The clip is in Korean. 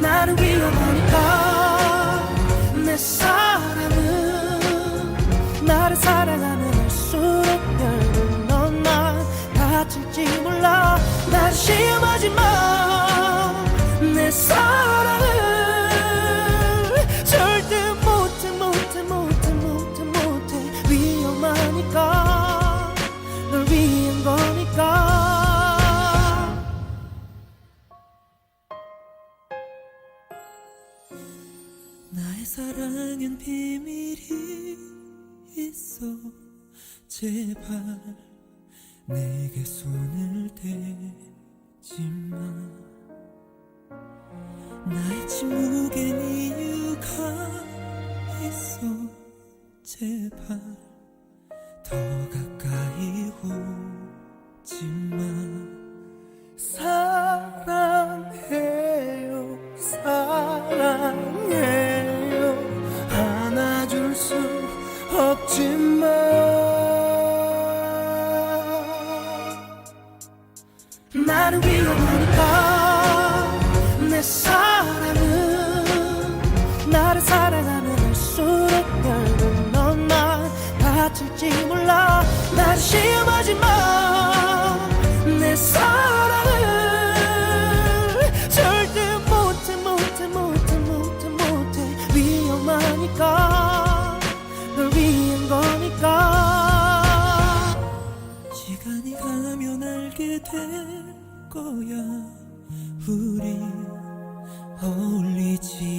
나를 위험하니까 내 사랑은 나를 사랑하면 할수록 결국 넌나 다칠지 몰라. 날 시험하지 마내 사랑 나의 사랑엔 비밀이 있어 제발 내게 손을 대지 마. 나의 침묵엔 이유가 있어 제발 더가 없지만 나를 위험하니까 가면 알게 될 거야. 우리 어울리지